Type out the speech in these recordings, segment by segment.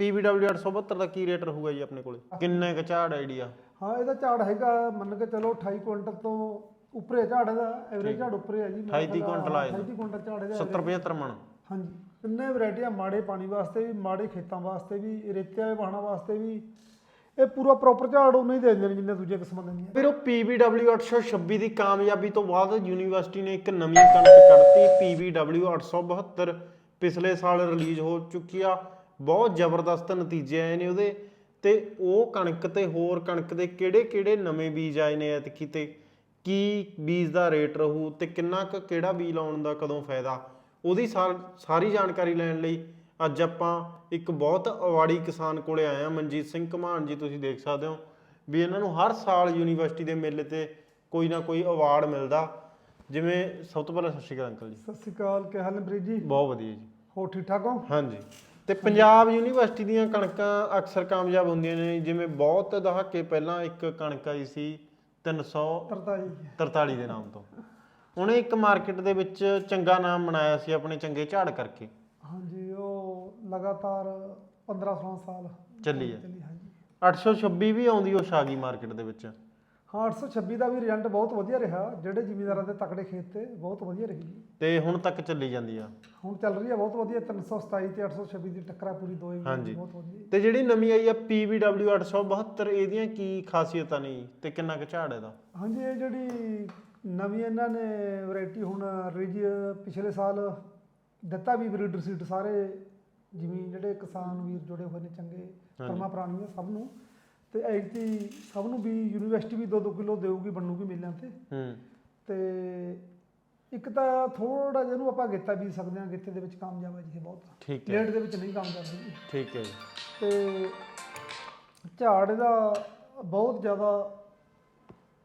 PBW 872 ਦਾ ਕੀ rate ਰਹੂਗਾ ਜੀ ਆਪਣੇ ਕੋਲੇ? ਕਿੰਨੇ ਕ ਝਾੜ ਆਈਡੀਆ? ਹਾਂ ਇਹਦਾ ਝਾੜ ਹੈਗਾ ਮੰਨ ਕੇ ਚਲੋ 28 ਕੁਇੰਟਲ ਤੋਂ ਉੱਪਰੇ ਝਾੜ ਇਹਦਾ ਐਵਰੇਜ ਝਾੜ ਉੱਪਰੇ ਹੈ ਜੀ 28 ਕੁਇੰਟਲ ਆ ਇਹਦਾ। 28 ਕੁਇੰਟਲ ਝਾੜ ਇਹਦਾ 70 75 ਮਣ। ਹਾਂਜੀ ਤਿੰਨੇ ਵੈਰਾਈਟੀਆਂ ਮਾੜੇ ਪਾਣੀ ਵਾਸਤੇ ਵੀ ਮਾੜੇ ਖੇਤਾਂ ਵਾਸਤੇ ਵੀ ਰੇਤੇ ਵਾਲੇ ਵਾਹਣਾਂ ਵਾਸਤੇ ਵੀ। ਇਹ ਪੂਰਾ ਪ੍ਰੋਪਰ ਝਾੜ ਉਹਨਾਂ ਹੀ ਦੇ ਦਿੰਦੇ ਨੇ ਜਿੰਨੇ ਦੂਜੇ ਕਿਸਮਾਂ ਦਿੰਦੀਆਂ ਫਿਰ ਉਹ PBW 826 ਦੀ ਕਾਮਯਾਬੀ ਤੋਂ ਬਾਅਦ ਯੂਨੀਵਰਸਿਟੀ ਨੇ ਇੱਕ ਨਵੀਂ ਕਣਕ ਕੱਢਤੀ PBW 872 ਪਿਛਲੇ ਸਾਲ ਰਿਲੀਜ਼ ਹੋ ਚੁੱਕੀ ਆ। ਬਹੁਤ ਜ਼ਬਰਦਸਤ ਨਤੀਜੇ ਆਏ ਨੇ ਉਹਦੇ ਤੇ ਉਹ ਕਣਕ ਤੇ ਹੋਰ ਕਣਕ ਦੇ ਕਿਹੜੇ ਕਿਹੜੇ ਨਵੇਂ ਬੀਜ ਆਏ ਨੇ ਐਤਕੀ ਤੇ ਕੀ ਬੀਜ ਦਾ ਰੇਟ ਰਹੂ ਤੇ ਕਿੰਨਾ ਕੁ ਕਿਹੜਾ ਬੀਜ ਲਾਉਣ ਦਾ ਕਦੋਂ ਫਾਇਦਾ? ਉਹਦੀ ਸਾਰ- ਜਾਣਕਾਰੀ ਲੈਣ ਲਈ ਅੱਜ ਆਪਾਂ ਇੱਕ ਬਹੁਤ ਅਵਾਰਡੀ ਕਿਸਾਨ ਕੋਲੇ ਆਏ ਆ ਮਨਜੀਤ ਸਿੰਘ ਘਮਾਨ ਜੀ ਤੁਸੀਂ ਦੇਖ ਸਕਦੇ ਹੋ ਵੀ ਇਹਨਾਂ ਨੂੰ ਹਰ ਸਾਲ ਯੂਨੀਵਰਸਿਟੀ ਦੇ ਮੇਲੇ ਤੇ ਕੋਈ ਨਾ ਕੋਈ ਅਵਾਰਡ ਮਿਲਦਾ। ਜਿਵੇਂ ਸਭ ਤੋਂ ਪਹਿਲਾਂ ਸਤਿ ਸ਼੍ਰੀ ਅਕਾਲ ਅੰਕਲ ਜੀ। ਸਤਿ ਸ਼੍ਰੀ ਅਕਾਲ ਕੀ ਹਾਲ ਨੇ ਜੀ? ਬਹੁਤ ਵਧੀਆ ਜੀ। ਹੋ ਠੀਕ ਠਾਕ ਹੋ? ਹਾਂਜੀ। ਤੇ ਪੰਜਾਬ ਯੂਨੀਵਰਸਿਟੀ ਦੀਆਂ ਕਣਕਾਂ ਅਕਸਰ ਕਾਮਯਾਬ ਹੁੰਦੀਆਂ ਨੇ ਜਿਵੇਂ ਬਹੁਤ ਦਹਾਕੇ ਪਹਿਲਾਂ ਇੱਕ ਕਣਕ ਆਈ ਸੀ 343 ਤਰਤਾ ਜੀ ਦੇ ਨਾਮ ਤੋਂ। ਉਹਨੇ ਇੱਕ ਮਾਰਕੀਟ ਦੇ ਵਿੱਚ ਚੰਗਾ ਨਾਮ ਬਣਾਇਆ ਸੀ ਆਪਣੇ ਚੰਗੇ ਝਾੜ ਕਰਕੇ। ਹਾਂਜੀ ਉਹ ਲਗਾਤਾਰ 15 16 ਸਾਲ ਚੱਲੀ ਹੈ ਚੱਲੀ ਹਾਂਜੀ। 826 ਵੀ ਆਉਂਦੀ ਉਹ ਸ਼ਾਗੀ ਮਾਰਕੀਟ ਦੇ ਵਿੱਚ। ਹਾਂ 826 ਦਾ ਵੀ ਰਿਜ਼ਲਟ ਬਹੁਤ ਵਧੀਆ ਰਿਹਾ। ਜਿਹੜੇ ਜ਼ਿਮੀਂਦਾਰਾਂ ਦੇ ਤਕੜੇ ਖੇਤ ਤੇ ਬਹੁਤ ਵਧੀਆ ਰਹੀ। ਜੀ ਤੇ ਹੁਣ ਤੱਕ ਚੱਲੀ ਜਾਂਦੀ ਆ। ਹੁਣ ਚੱਲ ਰਹੀ ਹੈ ਬਹੁਤ ਵਧੀਆ 327 ਤੇ 826 ਦੀ ਟੱਕਰਾ ਪੂਰੀ ਦੋਏ ਹਾਂਜੀ। ਬਹੁਤ ਵਧੀਆ। ਤੇ ਜਿਹੜੀ ਨਵੀਂ ਆਈ ਆ PBW 872 ਇਹਦੀਆਂ ਕੀ ਖਾਸੀਅਤਾਂ ਨੇ ਜੀ? ਤੇ ਕਿੰਨਾ ਕੁ ਝਾੜ ਇਹਦਾ? ਹਾਂਜੀ ਇਹ ਜਿਹੜੀ ਨਵੀਂ ਇਹਨਾਂ ਨੇ ਵੈਰਾਈਟੀ ਹੁਣ ਰਿਜ ਪਿਛਲੇ ਸਾਲ ਦਿੱਤਾ ਵੀ ਬਰੀਡਰ ਸੀਟ ਸਾਰੇ ਜਿਵੇਂ ਜਿਹੜੇ ਕਿਸਾਨ ਵੀਰ ਜੁੜੇ ਹੋਏ ਨੇ ਚੰਗੇ ਪਰਮਾ ਪ੍ਰਾਣੀਆਂ ਸਭ ਨੂੰ। ਤੇ ਐਗਤੀ ਸਭ ਨੂੰ ਵੀ ਯੂਨੀਵਰਸਿਟੀ ਵੀ 2-2 ਕਿਲੋ ਦੇਊਗੀ ਬਣੂਗੀ ਮੇਲਿਆਂ ਤੇ। ਹੂੰ। ਤੇ ਇੱਕ ਤਾਂ ਥੋੜਾ ਜਿਹਾ ਇਹਨੂੰ ਆਪਾਂ ਗਿੱਤਾ ਵੀ ਸਕਦੇ ਹਾਂ ਗਿੱਤੇ ਦੇ ਵਿੱਚ ਕਾਮਯਾਬ ਹੈ ਜੀ ਬਹੁਤ। ਠੀਕ ਹੈ। ਲੇਟ ਦੇ ਵਿੱਚ ਨਹੀਂ ਕਾਮਯਾਬ ਜੀ। ਠੀਕ ਹੈ ਜੀ। ਤੇ ਝਾੜ ਇਹਦਾ ਬਹੁਤ ਜ਼ਿਆਦਾ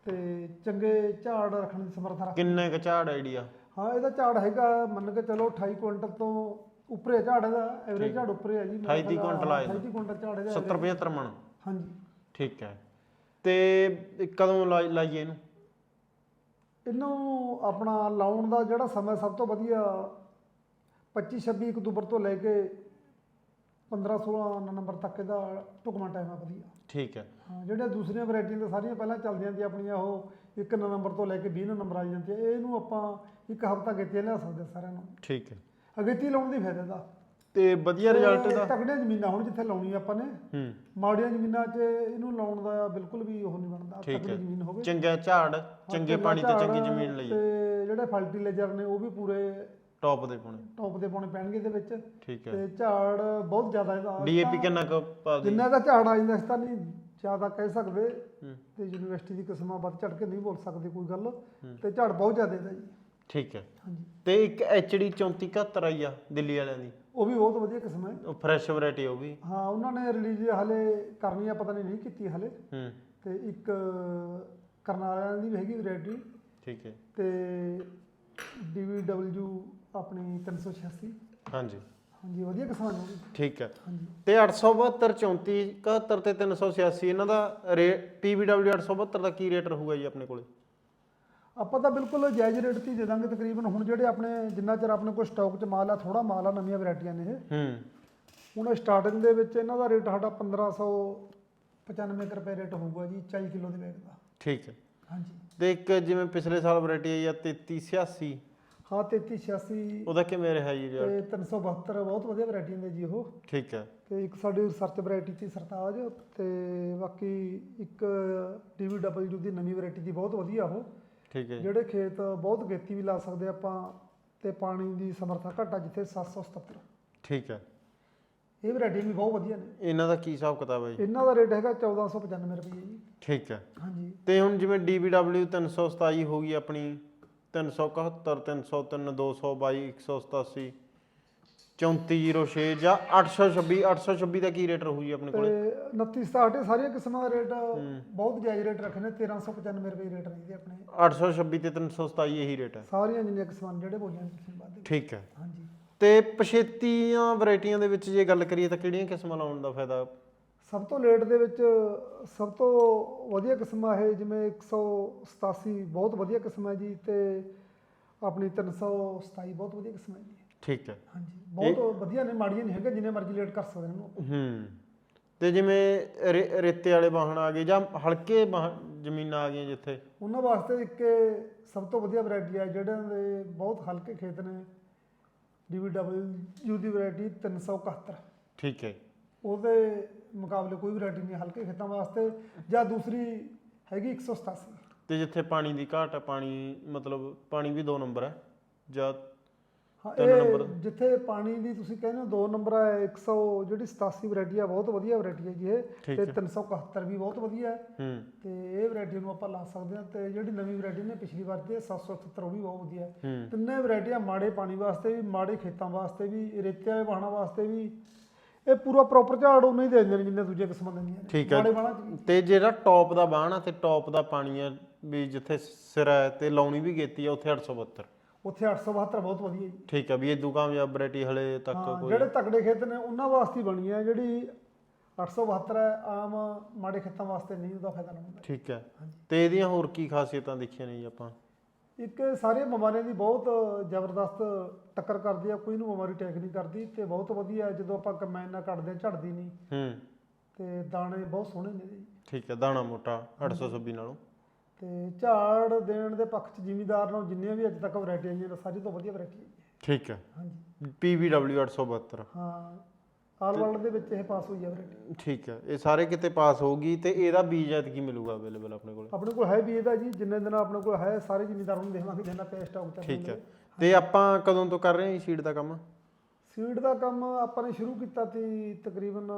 ਤੇ ਚੰਗੇ ਝਾੜ ਰੱਖਣ ਦੀ ਸਮਰੱਥਾ ਰੱਖ ਕਿੰਨੇ ਕੁ ਝਾੜ ਆਈਡੀਆ ਹਾਂ ਇਹਦਾ ਝਾੜ ਹੈਗਾ ਮੰਨ ਕੇ ਚਲੋ 28 ਕੁਇੰਟਲ ਤੋਂ ਉੱਪਰੇ ਝਾੜ ਇਹਦਾ ਐਵਰੇਜ ਝਾੜ ਉੱਪਰੇ ਹੈ ਜੀ। 28 ਤੀਹ ਕੁਇੰਟਲ ਆ ਇਹਦਾ। 28 ਕੁਇੰਟਲ ਝਾੜ ਇਹਦਾ 70 75 ਮਣ। ਹਾਂਜੀ। ਠੀਕ ਹੈ। ਤੇ ਕਦੋਂ ਲਾਈ- ਲਾਈਏ ਇਹਨੂੰ? ਇਹਨੂੰ ਆਪਣਾ ਲਾਉਣ ਦਾ ਜਿਹੜਾ ਸਮਾਂ ਸਭ ਤੋਂ ਵਧੀਆ 25 26 ਅਕਤੂਬਰ ਤੋਂ ਲੈ ਕੇ 15 16 ਨੰਬਰ ਤੱਕ ਇਹਦਾ ਢੁਕਵਾਂ ਟਾਈਮ ਆ ਵਧੀਆ। ਠੀਕ ਹੈ। ਹਾਂ ਜਿਹੜੀਆਂ ਦੂਸਰੀਆਂ ਵੈਰਾਈਟੀਆਂ ਤਾਂ ਸਾਰੀਆਂ ਪਹਿਲਾਂ ਚੱਲਦੀਆਂ ਸੀ ਆਪਣੀਆਂ ਉਹ ਇੱਕ ਨੰਬਰ ਤੋਂ ਲੈ ਕੇ 20 ਨੰਬਰ ਆ ਜਾਂਦੀਆਂ ਇਹਨੂੰ ਆਪਾਂ ਇੱਕ ਹਫ਼ਤਾ ਗਿੱਤੇ ਲਿਆ ਸਕਦੇ ਸਾਰਿਆਂ ਨੂੰ। ਠੀਕ ਹੈ। ਅਗੇਤੀ ਲਾਉਣ ਦੀ ਫਾਇਦਾ ਦਾ ਤੇ ਵਧੀਆ ਰਿਜ਼ਲਟ ਦਾ। ਤਕੜੀਆਂ ਜ਼ਮੀਨਾਂ ਹੁਣ ਜਿੱਥੇ ਲਾਉਣੀ ਆਪਾਂ ਨੇ ਹੂੰ। ਮਾੜੀਆਂ ਜ਼ਮੀਨਾਂ 'ਚ ਇਹਨੂੰ ਲਾਉਣ ਦਾ ਬਿਲਕੁਲ ਵੀ ਉਹ ਨਹੀਂ ਬਣਦਾ ਤਕੜੀ ਜ਼ਮੀਨ ਹੋਵੇ। ਚੰਗਾ ਝਾੜ ਚੰਗੇ ਪਾਣੀ ਤੇ ਚੰਗੀ ਜ਼ਮੀਨ ਲਈ। ਤੇ ਜਿਹੜੇ ਫਰਟੀਲਾਈਜ਼ਰ ਨੇ ਉਹ ਵੀ ਪੂਰੇ ਟੌਪ ਦੇ ਪਾਉਣੇ। ਟੌਪ ਦੇ ਪਾਉਣੇ ਪੈਣਗੇ ਇਹਦੇ ਵਿੱਚ। ਠੀਕ ਹੈ। ਤੇ ਝਾੜ ਬਹੁਤ ਜ਼ਿਆਦਾ ਇਹਦਾ। ਡੀਏਪੀ ਕਿੰਨਾ ਕੁ ਪਾ ਦੀ ਜਿੰਨਾ ਦਾ ਝਾੜ ਆ ਜਾਂਦਾ ਇਸ ਤਾਂ ਨਹੀਂ ਜ਼ਿਆਦਾ ਕਹਿ ਸਕਦੇ। ਤੇ ਯੂਨੀਵਰਸਿਟੀ ਦੀ ਕਿਸਮਾਂ ਵੱਧ ਚੜ ਕੇ ਨਹੀਂ ਬੋਲ ਸਕਦੇ ਕੋਈ ਗੱਲ। ਤੇ ਝਾੜ ਬਹੁਤ ਜ਼ਿਆਦਾ ਇਹਦਾ ਜੀ। ਠੀਕ ਹੈ। ਹਾਂਜੀ। ਤੇ ਇੱਕ ਐਚਡੀ 3471 ਆਈ ਆ ਦਿੱਲੀ ਵਾਲਿਆਂ ਦੀ। ਉਹ ਵੀ ਬਹੁਤ ਵਧੀਆ ਕਿਸਮ ਹੈ। ਉਹ ਫਰੈਸ਼ ਵੈਰਾਈਟੀ ਉਹ ਵੀ। ਹਾਂ ਉਹਨਾਂ ਨੇ ਰਿਲੀਜ਼ ਹਲੇ ਕਰਨੀ ਆ ਪਤਾ ਨਹੀਂ ਨਹੀਂ ਕੀਤੀ ਹਲੇ। ਹੂੰ। ਤੇ ਇੱਕ ਕਰਨਾਲਿਆਂ ਦੀ ਵੀ ਹੈਗੀ ਵੈਰਾਈਟੀ ਠੀਕ ਹੈ। ਤੇ DVW ਆਪਣੀ 386 ਹਾਂਜੀ। ਹਾਂਜੀ ਵਧੀਆ ਕਿਸਮ ਹੈ ਉਹ ਵੀ। ਠੀਕ ਹੈ। ਹਾਂਜੀ। ਤੇ 872 34 71 ਤੇ 386 ਇਹਨਾਂ ਦਾ PBW 872 ਦਾ ਕੀ ਰੇਟ ਰਹੂਗਾ ਜੀ ਆਪਣੇ ਕੋਲੇ? ਆਪਾਂ ਤਾਂ ਬਿਲਕੁਲ ਜਾਇਜ਼ ਰੇਟ ਤੇ ਹੀ ਦੇ ਦਾਂਗੇ ਤਕਰੀਬਨ। ਹੁਣ ਜਿਹੜੇ ਆਪਣੇ ਜਿੰਨਾ ਚਿਰ ਆਪਣੇ ਕੋਲ ਸਟਾਕ 'ਚ ਮਾਲ ਆ ਥੋੜਾ ਮਾਲ ਆ ਨਵੀਆਂ ਵੈਰਾਈਟੀਆਂ ਨੇ ਇਹ। ਹੂੰ। ਹੁਣ ਸਟਾਰਟਿੰਗ ਦੇ ਵਿੱਚ ਇਹਨਾਂ ਦਾ ਰੇਟ ਸਾਡਾ 1595 ਕੁ ਰੁਪਏ ਰੇਟ ਹੋਊਗਾ ਜੀ 40 ਕਿਲੋ ਦੇ ਬੈਗ ਦਾ। ਠੀਕ ਹੈ। ਹਾਂਜੀ। ਤੇ ਇੱਕ ਜਿਵੇਂ ਪਿਛਲੇ ਸਾਲ ਵੈਰਾਈਟੀ ਆਈ ਆ 3386 ਹਾਂ 3386 ਉਹਦਾ ਕਿਵੇਂ ਰਿਹਾ ਜੀ ਤੇ 372 ਬਹੁਤ ਵਧੀਆ ਵੈਰਾਈਟੀਆਂ ਦੇ ਜੀ ਉਹ। ਠੀਕ ਹੈ। ਤੇ ਇੱਕ ਸਾਡੀ ਰਿਸਰਚ ਵੈਰਾਈਟੀ ਸੀ ਸਰਤਾਜ ਤੇ ਬਾਕੀ ਇੱਕ DVW ਦੀ ਨਵੀਂ ਵੈਰਾਈਟੀ ਦੀ ਬਹੁਤ ਵਧੀਆ ਉਹ। ਠੀਕ ਹੈ ਜੀ। ਜਿਹੜੇ ਖੇਤ ਬਹੁਤ ਗੇਤੀ ਵੀ ਲਾ ਸਕਦੇ ਆਪਾਂ ਤੇ ਪਾਣੀ ਦੀ ਸਮਰੱਥਾ ਘੱਟ ਜਿੱਥੇ 777 ਠੀਕ ਹੈ। ਇਹ ਵੈਰਾਈਟੀ ਵੀ ਬਹੁਤ ਵਧੀਆ ਨੇ। ਇਹਨਾਂ ਦਾ ਕੀ ਹਿਸਾਬ ਕਿਤਾਬ ਹੈ ਜੀ? ਇਹਨਾਂ ਦਾ ਰੇਟ ਹੈਗਾ 1495 ਰੁਪਏ ਜੀ। ਠੀਕ ਹੈ। ਹਾਂਜੀ। ਤੇ ਹੁਣ ਜਿਵੇਂ DBW 327 ਹੋ ਗਈ ਆਪਣੀ 371 303 222 187 3406 ਜਾਂ 826 826 ਦਾ ਕੀ ਰੇਟ ਰਹੂ ਜੀ ਆਪਣੇ ਕੋਲੇ? 29 67 ਇਹ ਸਾਰੀਆਂ ਕਿਸਮਾਂ ਦਾ ਰੇਟ ਬਹੁਤ ਜਾਇਜ਼ ਰੇਟ ਰੱਖੇ ਨੇ 1395 ਰੁਪਏ ਰੇਟ ਰਹਿੰਦੇ ਆਪਣੇ। 826 ਤੇ 327 ਇਹੀ ਰੇਟ ਹੈ। ਸਾਰੀਆਂ ਜਿੰਨੀਆਂ ਕਿਸਮਾਂ ਜਿਹੜੇ ਬੋਲੀਆਂ ਤੁਸੀਂ ਬਾਅਦ। ਠੀਕ ਹੈ। ਹਾਂਜੀ। ਤੇ ਪਛੇਤੀਆਂ ਵੈਰਾਈਟੀਆਂ ਦੇ ਵਿੱਚ ਜੇ ਗੱਲ ਕਰੀਏ ਤਾਂ ਕਿਹੜੀਆਂ ਕਿਸਮਾਂ ਲਾਉਣ ਦਾ ਫਾਇਦਾ? ਸਭ ਤੋਂ ਲੇਟ ਦੇ ਵਿੱਚ ਸਭ ਤੋਂ ਵਧੀਆ ਕਿਸਮ ਇਹ ਜਿਵੇਂ 187 ਬਹੁਤ ਵਧੀਆ ਕਿਸਮ ਹੈ ਜੀ ਤੇ ਆਪਣੀ 327 ਬਹੁਤ ਵਧੀਆ ਕਿਸਮ ਹੈ। ਜੀ ਠੀਕ ਹੈ। ਹਾਂਜੀ ਬਹੁਤ ਵਧੀਆ ਨੇ ਮਾੜੀਆਂ ਨਹੀਂ ਹੈਗੇ ਜਿੰਨੇ ਮਰਜ਼ੀ ਲੇਟ ਕਰ ਸਕਦੇ ਨੇ ਇਹਨੂੰ ਹੂੰ ਤੇ ਜਿਵੇਂ ਰੇਤੇ ਵਾਲੇ ਵਾਹਣ ਆ ਗਏ ਜਾਂ ਹਲਕੇ ਜ਼ਮੀਨਾਂ ਆ ਗਈਆਂ ਜਿੱਥੇ? ਉਹਨਾਂ ਵਾਸਤੇ ਇੱਕ ਸਭ ਤੋਂ ਵਧੀਆ ਵੈਰਾਈਟੀ ਹੈ ਜਿਹੜੇ ਦੇ ਬਹੁਤ ਹਲਕੇ ਖੇਤ ਨੇ। DVW ਦੀ ਵੈਰਾਈਟੀ 371 ਠੀਕ ਹੈ। ਉਹਦੇ ਮੁਕਾਬਲੇ ਕੋਈ ਵੈਰਾਈਟੀ ਨਹੀਂ ਹਲਕੇ ਖੇਤਾਂ ਵਾਸਤੇ ਜਾਂ ਦੂਸਰੀ ਹੈਗੀ 187 ਤੇ ਜਿੱਥੇ ਪਾਣੀ ਦੀ ਘਾਟ ਹੈ ਪਾਣੀ ਮਤਲਬ ਪਾਣੀ ਵੀ ਦੋ ਨੰਬਰ ਹੈ ਜਾਂ ਹਾਂ ਤਿੰਨ ਇਹ ਨੰਬਰ। ਜਿੱਥੇ ਪਾਣੀ ਦੀ ਤੁਸੀਂ ਕਹਿੰਦੇ ਹੋ ਦੋ ਨੰਬਰ ਹੈ 100 ਜਿਹੜੀ 87 ਵੈਰਾਈਟੀ ਆ ਬਹੁਤ ਵਧੀਆ ਵੈਰਾਈਟੀ ਹੈ ਜੀ ਇਹ ਠੀਕ ਤੇ ਹੈ। 371 ਵੀ ਬਹੁਤ ਵਧੀਆ ਹੈ ਹੂੰ ਤੇ ਇਹ ਵੈਰਾਈਟੀ ਨੂੰ ਆਪਾਂ ਲਾ ਸਕਦੇ ਹਾਂ ਤੇ ਜਿਹੜੀ ਨਵੀਂ ਵੈਰਾਈਟੀ ਨੇ ਪਿਛਲੀ ਵਾਰ ਦੀ ਹੈ 777 ਉਹ ਵੀ ਬਹੁਤ ਵਧੀਆ ਹੈ ਹੂੰ ਤਿੰਨੇ ਵੈਰਾਈਟੀਆਂ ਮਾੜੇ ਪਾਣੀ ਵਾਸਤੇ ਵੀ ਮਾੜੇ ਖੇਤਾਂ ਵਾਸਤੇ ਵੀ ਰੇਤੇ ਵਾਲੇ ਵਾਹਣਾਂ ਵਾਸਤੇ ਵੀ ਇਹ ਪੂਰਾ ਪ੍ਰੋਪਰ ਝਾੜ ਉਹਨਾਂ ਹੀ ਦੇ ਦਿੰਦੇ ਨੇ ਜਿੰਨੇ ਦੂਜੇ ਕਿਸਮਾਂ ਦਿੰਦੀਆਂ ਨੇ ਠੀਕ ਹੈ। ਮਾੜੇ ਵਾਹਣਾਂ 'ਚ ਵੀ ਤੇ ਜਿਹੜਾ ਟੌਪ ਦਾ ਬਾਣ ਆ ਤੇ ਟੌਪ ਦਾ ਪਾਣੀ ਆ ਵੀ ਜਿੱਥੇ ਸਿਰਾ ਹੈ ਤੇ ਲਾਉਣੀ ਵੀ ਕੀਤੀ ਆ ਉੱਥੇ 872 ਉੱਥੇ 872 ਬਹੁਤ ਵਧੀਆ ਜੀ। ਠੀਕ ਹੈ ਵੀ ਇਦੋਂ ਕਾਮਯਾਬ ਵੈਰਾਈਟੀ ਹਲੇ ਤੱਕ ਹਾਂ ਕੋਈ ਜਿਹੜੇ ਤਕੜੇ ਖੇਤ ਨੇ ਉਹਨਾਂ ਵਾਸਤੇ ਹੀ ਬਣੀ ਹੈ ਜਿਹੜੀ 872 ਹੈ ਆਮ ਮਾੜੇ ਖੇਤਾਂ ਵਾਸਤੇ ਨਹੀਂ ਉਹਦਾ ਫਾਇਦਾ ਨਹੀਂ ਹੁੰਦਾ ਠੀਕ ਹੈ। ਤੇ ਇਹਦੀਆਂ ਹੋਰ ਕੀ ਖਾਸੀਅਤਾਂ ਦੇਖੀਆਂ ਨੇ ਜੀ ਆਪਾਂ? ਇੱਕ ਸਾਰੀਆਂ ਬਿਮਾਰੀਆਂ ਦੀ ਬਹੁਤ ਜ਼ਬਰਦਸਤ ਟੱਕਰ ਕਰਦੀ ਆ ਕੋਈ ਨੂੰ ਬਿਮਾਰੀ ਅਟੈਕ ਨਹੀਂ ਕਰਦੀ ਤੇ ਬਹੁਤ ਵਧੀਆ ਹੈ। ਜਦੋਂ ਆਪਾਂ ਕੰਬਾਈਨ ਨਾਲ ਕੱਢਦੇ ਹਾਂ ਝੜਦੀ ਨਹੀਂ। ਹੂੰ। ਤੇ ਦਾਣੇ ਬਹੁਤ ਸੋਹਣੇ ਨੇ ਜੀ। ਠੀਕ ਹੈ ਦਾਣਾ ਮੋਟਾ 826 ਨਾਲੋਂ। ਤੇ ਝਾੜ ਦੇਣ ਦੇ ਪੱਖ ਚ ਜ਼ਿਮੀਦਾਰ ਨੂੰ ਜਿੰਨੀਆਂ ਵੀ ਅੱਜ ਤੱਕ ਵੈਰਾਈਟੀ ਆਈਆਂ ਨੇ ਸਾਰੀ ਤੋਂ ਵਧੀਆ ਵੈਰਾਈਟੀ ਹੈ। ਠੀਕ ਹੈ। ਹਾਂਜੀ। PVW 872 ਹਾਂ ਆਲ ਵਰਲਡ ਦੇ ਵਿੱਚ ਇਹ ਪਾਸ ਹੋਈ ਹੈ ਵੈਰਾਈਟੀ। ਠੀਕ ਹੈ ਇਹ ਸਾਰੇ ਕਿਤੇ ਪਾਸ ਹੋਊਗੀ ਤੇ ਇਹਦਾ ਬੀਜ ਐਤਕੀ ਮਿਲੂਗਾ ਅਵੇਲੇਬਲ ਆਪਣੇ ਕੋਲ? ਆਪਣੇ ਕੋਲ ਹੈ ਵੀ ਇਹਦਾ ਜੀ ਜਿੰਨੇ ਦਿਨ ਆਪਣੇ ਕੋਲ ਹੈ ਸਾਰੇ ਜ਼ਿਮੀਦਾਰਾਂ ਨੂੰ ਦੇਵਾਂਗੇ ਜਿੰਨਾ ਪਿਆ ਸਟਾਕ ਠੀਕ ਹੈ। ਤੇ ਆਪਾਂ ਕਦੋਂ ਤੋਂ ਕਰ ਰਹੇ ਹਾਂ ਜੀ ਸ਼ੀਟ ਦਾ ਕੰਮ? ਸੀਡ ਦਾ ਕੰਮ ਆਪਾਂ ਨੇ ਸ਼ੁਰੂ ਕੀਤਾ ਸੀ ਤਕਰੀਬਨ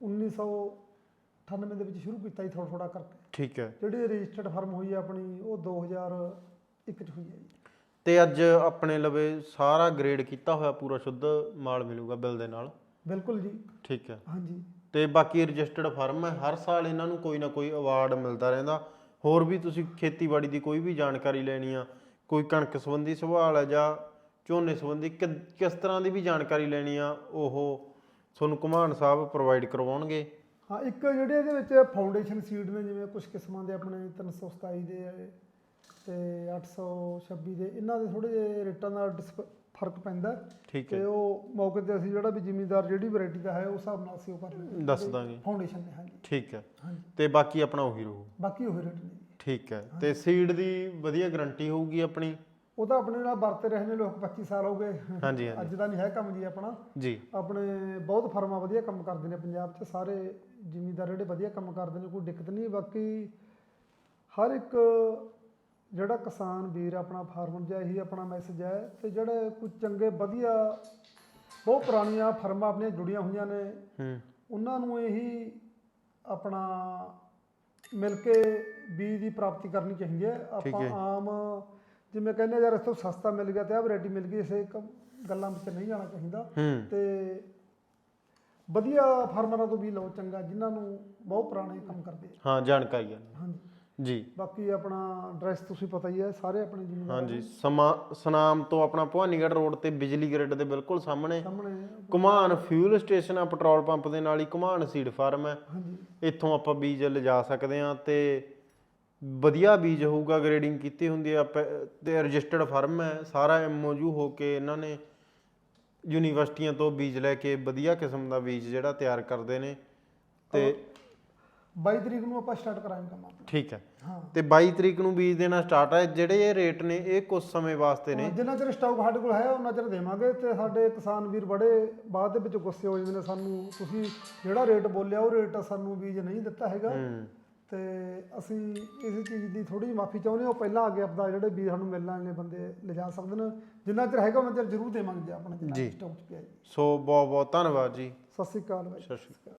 1998 ਦੇ ਵਿੱਚ ਸ਼ੁਰੂ ਕੀਤਾ ਸੀ ਥੋੜਾ ਥੋੜਾ ਕਰਕੇ। ਠੀਕ ਹੈ। ਜਿਹੜੀ ਰਜਿਸਟਰਡ ਫਰਮ ਹੋਈ ਹੈ ਆਪਣੀ ਉਹ 2001 ਚ ਹੋਈ ਹੈ ਜੀ। ਤੇ ਅੱਜ ਆਪਣੇ ਲਵੇ ਸਾਰਾ ਗ੍ਰੇਡ ਕੀਤਾ ਹੋਇਆ ਪੂਰਾ ਸ਼ੁੱਧ ਮਾਲ ਮਿਲੂਗਾ ਬਿੱਲ ਦੇ ਨਾਲ? ਬਿਲਕੁਲ ਜੀ। ਠੀਕ ਹੈ। ਹਾਂਜੀ। ਤੇ ਬਾਕੀ ਰਜਿਸਟਰਡ ਫਰਮ ਹੈ ਹਰ ਸਾਲ ਇਹਨਾਂ ਨੂੰ ਕੋਈ ਨਾ ਕੋਈ ਅਵਾਰਡ ਮਿਲਦਾ ਰਹਿੰਦਾ। ਹੋਰ ਵੀ ਤੁਸੀਂ ਖੇਤੀਬਾੜੀ ਦੀ ਕੋਈ ਵੀ ਜਾਣਕਾਰੀ ਲੈਣੀ ਆ ਕੋਈ ਕਣਕ ਸੰਬੰਧੀ ਸਵਾਲ ਹੈ ਜਾਂ ਝੋਨੇ ਸੰਬੰਧੀ ਕਿਸ ਤਰ੍ਹਾਂ ਦੀ ਵੀ ਜਾਣਕਾਰੀ ਲੈਣੀ ਆ ਉਹ ਤੁਹਾਨੂੰ ਘੁਮਾਣ ਸਾਹਿਬ ਪ੍ਰੋਵਾਈਡ ਕਰਵਾਉਣਗੇ। ਹਾਂ ਇੱਕ ਜਿਹੜੇ ਇਹਦੇ ਵਿੱਚ ਫਾਊਂਡੇਸ਼ਨ ਸੀਡ ਨੇ ਜਿਵੇਂ ਕੁਝ ਕਿਸਮਾਂ ਦੇ ਆਪਣੇ 327 ਦੇ ਆ ਤੇ 826 ਦੇ ਇਹਨਾਂ ਦੇ ਥੋੜੇ ਜਿਹੇ ਰੇਟਾਂ ਦਾ ਡਿਸਪ- ਫ਼ਰਕ ਪੈਂਦਾ ਠੀਕ ਤੇ ਹੈ। ਉਹ ਮੌਕੇ ਤੇ ਅਸੀਂ ਜਿਹੜਾ ਵੀ ਜ਼ਿਮੀਦਾਰ ਜਿਹੜੀ ਵੈਰਾਈਟੀ ਦਾ ਹੈ ਉਸ ਹਿਸਾਬ ਨਾਲ ਅਸੀਂ ਉਹ ਕਰ ਲੈਂਦੇ ਦੱਸ ਦਾਂਗੇ। ਫਾਊਂਡੇਸ਼ਨ ਨੇ ਹਾਂਜੀ। ਠੀਕ ਹੈ। ਹਾਂਜੀ। ਤੇ ਬਾਕੀ ਆਪਣਾ ਉਹੀ ਰਹੂ। ਬਾਕੀ ਉਹ ਰੇਟ ਨੇ ਠੀਕ ਹੈ। ਤੇ ਸੀਡ ਦੀ ਵਧੀਆ ਗਾਰੰਟੀ ਹੋਊਗੀ ਆਪਣੀ? ਉਹ ਤਾਂ ਆਪਣੇ ਨਾਲ ਵਰਤੇ ਰਹੇ ਨੇ ਲੋਕ 25 ਸਾਲ ਹੋ ਗਏ। ਹਾਂਜੀ। ਅੱਜ ਦਾ ਨਹੀਂ ਹੈ ਕੰਮ ਜੀ ਆਪਣਾ। ਜੀ। ਆਪਣੇ ਬਹੁਤ ਫਰਮਾਂ ਵਧੀਆ ਕੰਮ ਕਰਦੇ ਨੇ ਪੰਜਾਬ 'ਚ ਸਾਰੇ ਜ਼ਿਮੀਂਦਾਰ ਜਿਹੜੇ ਵਧੀਆ ਕੰਮ ਕਰਦੇ ਨੇ ਕੋਈ ਦਿੱਕਤ ਨਹੀਂ। ਬਾਕੀ ਹਰ ਇੱਕ ਜਿਹੜਾ ਕਿਸਾਨ ਵੀਰ ਆਪਣਾ ਫਾਰਮਰ ਜਿਹਾ ਇਹੀ ਆਪਣਾ ਮੈਸੇਜ ਹੈ ਤੇ ਜਿਹੜੇ ਕੋਈ ਚੰਗੇ ਵਧੀਆ ਬਹੁਤ ਪੁਰਾਣੀਆਂ ਫਰਮਾਂ ਆਪਣੀਆਂ ਜੁੜੀਆਂ ਹੋਈਆਂ ਨੇ ਹੂੰ। ਉਹਨਾਂ ਨੂੰ ਇਹੀ ਆਪਣਾ ਮਿਲ ਕੇ ਬੀਜ ਦੀ ਪ੍ਰਾਪਤੀ ਕਰਨੀ ਚਾਹੀਦੀ ਹੈ। ਆਪਾਂ। ਆਮ ਜਿਵੇਂ ਕਹਿੰਦੇ ਯਾਰ ਇਥੋਂ ਸਸਤਾ ਮਿਲ ਗਿਆ ਤੇ ਆ ਵੈਰਾਈਟੀ ਮਿਲ ਗਈ ਇਸੇ ਗੱਲਾਂ ਵਿੱਚ ਨਹੀਂ ਜਾਣਾ ਚਾਹੀਦਾ। ਤੇ ਵਧੀਆ ਫਾਰਮਰਾਂ ਤੋਂ ਵੀ ਲਓ ਚੰਗਾ ਜਿਨ੍ਹਾਂ ਨੂੰ ਬਹੁਤ ਪੁਰਾਣੇ ਕੰਮ ਕਰਦੇ ਆ। ਹਾਂ ਜਾਣਕਾਰੀ ਹੈ ਹਾਂਜੀ। ਜੀ। ਬਾਕੀ ਆਪਣਾ ਐਡਰੈਸ ਤੁਸੀਂ ਪਤਾ ਹੀ ਹੈ ਸਾਰੇ ਆਪਣੇ ਜ਼ਿਮੀਂਦਾਰ ਹਾਂਜੀ ਸਮਾ ਸਨਾਮ ਤੋਂ ਆਪਣਾ ਭਵਾਨੀਗੜ੍ਹ ਰੋਡ ਤੇ ਬਿਜਲੀ ਗ੍ਰਿਡ ਦੇ ਬਿਲਕੁਲ ਸਾਹਮਣੇ। ਸਾਹਮਣੇ। ਕੁਮਾਨ ਫਿਊਲ ਸਟੇਸ਼ਨ ਆ ਪੈਟਰੋਲ ਪੰਪ ਦੇ ਨਾਲ ਹੀ ਕੁਮਾਨ ਸੀਡ ਫਾਰਮ ਹੈ ਹਾਂਜੀ। ਇੱਥੋਂ ਆਪਾਂ ਬੀਜ ਲਿਜਾ ਸਕਦੇ ਹਾਂ ਤੇ ਵਧੀਆ ਬੀਜ ਹੋਊਗਾ ਗ੍ਰੇਡਿੰਗ ਕੀਤੀ ਹੁੰਦੀ ਆ ਪ- ਤੇ ਰਜਿਸਟਰਡ ਫਰਮ ਹੈ ਸਾਰਾ ਐਮਓਯੂ ਹੋ ਕੇ ਇਹਨਾਂ ਨੇ ਯੂਨੀਵਰਸਿਟੀਆਂ ਤੋਂ ਬੀਜ ਲੈ ਕੇ ਵਧੀਆ ਕਿਸਮ ਦਾ ਬੀਜ ਜਿਹੜਾ ਤਿਆਰ ਕਰਦੇ ਨੇ ਤੇ 22 ਤਰੀਕ ਨੂੰ ਆਪਾਂ ਸਟਾਰਟ ਕਰਾਂਗੇ ਕੰਮ ਆਪਣਾ। ਠੀਕ ਹੈ। ਹਾਂ। ਤੇ 22 ਤਰੀਕ ਨੂੰ ਬੀਜ ਦੇਣਾ ਸਟਾਰਟ ਹੈ ਜਿਹੜੇ ਇਹ ਰੇਟ ਨੇ ਇਹ ਕੁਝ ਸਮੇਂ ਵਾਸਤੇ ਨੇ। ਜਿੰਨਾ ਚਿਰ ਸਟਾਕ ਸਾਡੇ ਕੋਲ ਹੈ ਉਹਨਾਂ ਚਿਰ ਦੇਵਾਂਗੇ ਤੇ ਸਾਡੇ ਕਿਸਾਨ ਵੀਰ ਬੜੇ ਬਾਅਦ ਦੇ ਵਿੱਚ ਗੁੱਸੇ ਹੋ ਜਾਂਦੇ ਨੇ ਸਾਨੂੰ ਤੁਸੀਂ ਜਿਹੜਾ ਰੇਟ ਬੋਲਿਆ ਉਹ ਰੇਟ ਸਾਨੂੰ ਬੀਜ ਨਹੀਂ ਦਿੱਤਾ ਹੈਗਾ। ਹੂੰ। ਤੇ ਅਸੀਂ ਇਸ ਚੀਜ਼ ਦੀ ਥੋੜੀ ਜਿਹੀ ਮਾਫੀ ਚਾਹੁੰਦੇ ਹਾਂ। ਉਹ ਪਹਿਲਾਂ ਅੱਗੇ ਆਪਦਾ ਜਿਹੜੇ ਬੀਜ ਸਾਨੂੰ ਮਿਲ ਲਾਂਗੇ ਬੰਦੇ ਲਿਜਾ ਸਕਦੇ ਨੇ ਜਿੰਨਾ ਚਿਰ ਹੈਗਾ ਉਹਨਾਂ ਚਿਰ ਜ਼ਰੂਰ ਦੇਵਾਂਗੇ ਜੇ ਆਪਣਾ ਜੀ। ਜਿੰਨਾ ਸਟਾਕ ਚ ਪਿਆ ਜੀ ਸੋ ਬਹੁਤ ਬਹੁਤ ਧੰਨਵਾਦ ਜੀ। ਸਤਿ ਸ੍ਰੀ ਅਕਾਲ ਬਾਈ। ਸਤਿ ਸ਼੍ਰੀ ਅਕਾਲ।